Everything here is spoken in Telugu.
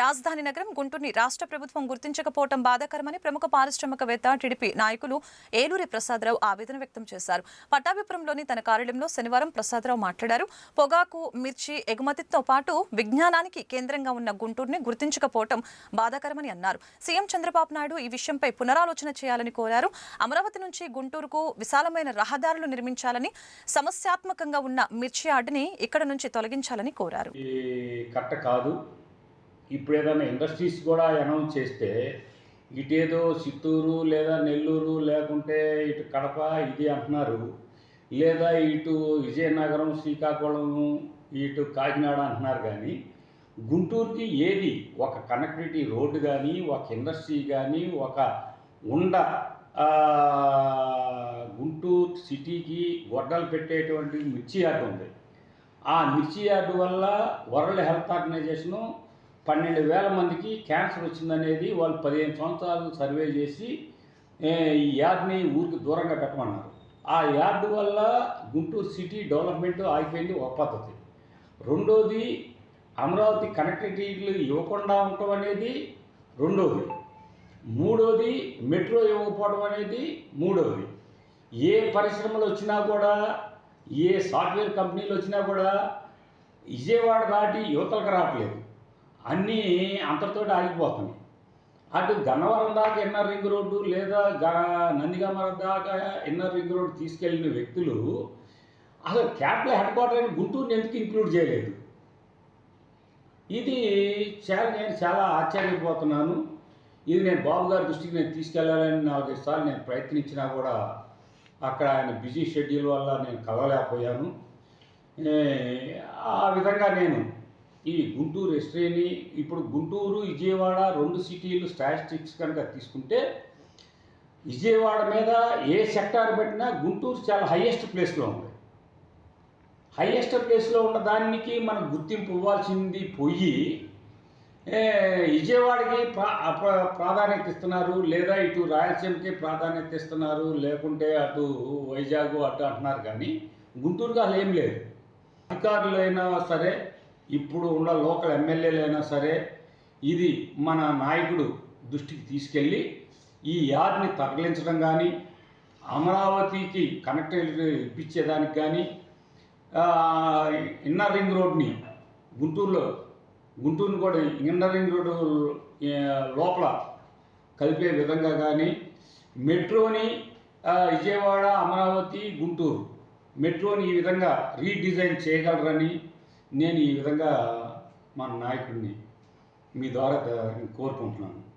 రాజధాని నగరం గుంటూరుని రాష్ట్ర ప్రభుత్వం గుర్తించకపోవడం బాధాకరమని ప్రముఖ పారిశ్రామికవేత్త టీడీపీ నాయకులు ఏలూరి ప్రసాదరావు ఆవేదన వ్యక్తం చేశారు. పట్టాభిపురంలోని తన కార్యాలయంలో శనివారం ప్రసాదరావు మాట్లాడారు. పొగాకు మిర్చి ఎగుమతితో పాటు విజ్ఞానానికి కేంద్రంగా ఉన్న గుంటూరుని గుర్తించకపోవడం బాధాకరమని అన్నారు. సీఎం చంద్రబాబు నాయుడు ఈ విషయంపై పునరాలోచన చేయాలని కోరారు. అమరావతి నుంచి గుంటూరుకు విశాలమైన రహదారులు నిర్మించాలని సమస్యాత్మకంగా ఉన్న మిర్చి యార్డుని ఇక్కడ నుంచి తొలగించాలని కోరారు. కట్ట కాదు. ఇప్పుడు ఏదైనా ఇండస్ట్రీస్ కూడా అనౌన్స్ చేస్తే ఇటేదో చిత్తూరు లేదా నెల్లూరు లేకుంటే ఇటు కడప ఇది అంటున్నారు. లేదా ఇటు విజయనగరం శ్రీకాకుళం ఇటు కాకినాడ అంటున్నారు కానీ గుంటూరుకి ఏది ఒక కనెక్టివిటీ రోడ్డు కానీ ఒక ఇండస్ట్రీ కానీ ఒక ఉండ గుంటూరు సిటీకి గొడ్డలు పెట్టేటువంటి మిర్చి యార్డు ఉంది. ఆ మిర్చి యార్డు వల్ల వరల్డ్ హెల్త్ ఆర్గనైజేషను పన్నెండు వేల మందికి క్యాన్సర్ వచ్చిందనేది వాళ్ళు పదిహేను సంవత్సరాలు సర్వే చేసి ఈ యార్డ్ని ఊరికి దూరంగా పెట్టమన్నారు. ఆ యార్డ్ వల్ల గుంటూరు సిటీ డెవలప్మెంట్ ఆగిపోయింది ఒక పద్ధతి. రెండోది అమరావతి కనెక్టివిటీలు ఇవ్వకుండా ఉండటం అనేది రెండోది. మూడోది మెట్రో ఇవ్వకపోవడం అనేది మూడోది. ఏ పరిశ్రమలు వచ్చినా కూడా ఏ సాఫ్ట్వేర్ కంపెనీలు వచ్చినా కూడా విజయవాడ దాటి యువతలకు రావట్లేదు. అన్నీ అంతటితోటి ఆగిపోతున్నాయి. అటు గన్నవరం దాకా ఇన్నర్ రింగ్ రోడ్డు లేదా గ దాకా ఇన్నర్ రింగ్ రోడ్డు తీసుకెళ్ళిన వ్యక్తులు అసలు క్యాపిటల్ హెడ్ క్వార్టర్ అయిన గుంటూరుని ఎందుకు ఇంక్లూడ్ చేయలేదు? ఇది చాలా నేను చాలా ఆశ్చర్యపోతున్నాను. ఇది నేను బాబు గారి దృష్టికి నేను తీసుకెళ్ళాలని నాలుగైదు సార్లు నేను ప్రయత్నించినా కూడా అక్కడ ఆయన బిజీ షెడ్యూల్ వల్ల నేను కలవలేకపోయాను. ఆ విధంగా నేను ఈ గుంటూరు ఎస్ట్రేని ఇప్పుడు గుంటూరు విజయవాడ రెండు సిటీలు స్టాటిస్టిక్స్ కనుక తీసుకుంటే విజయవాడ మీద ఏ సెక్టార్ పెట్టినా గుంటూరు చాలా హయ్యెస్ట్ ప్లేస్లో ఉంది. హైయెస్ట్ ప్లేస్లో ఉన్న దానికి మనం గుర్తింపు ఇవ్వాల్సింది పోయి విజయవాడకి ప్రా ప్రాధాన్యత ఇస్తున్నారు లేదా ఇటు రాయలసీమకి ప్రాధాన్యత ఇస్తున్నారు లేకుంటే అటు వైజాగ్ అటు అంటున్నారు కానీ గుంటూరుగా అసలు ఏం లేదు. అధికారులైనా సరే ఇప్పుడు ఉన్న లోకల్ ఎమ్మెల్యేలైనా సరే ఇది మన నాయకుడు దృష్టికి తీసుకెళ్ళి ఈ యార్డ్ని తరలించడం కానీ అమరావతికి కనెక్ట్ ఇప్పించేదానికి కానీ ఇన్నర్ రింగ్ రోడ్ని గుంటూరులో గుంటూరుని కూడా ఇన్నర్ రింగ్ రోడ్డు లోపల కలిపే విధంగా కానీ మెట్రోని విజయవాడ అమరావతి గుంటూరు మెట్రోని ఈ విధంగా రీడిజైన్ చేయగలరని నేను ఈ విధంగా మన నాయకుడిని మీ ద్వారా కోరుకుంటున్నాను.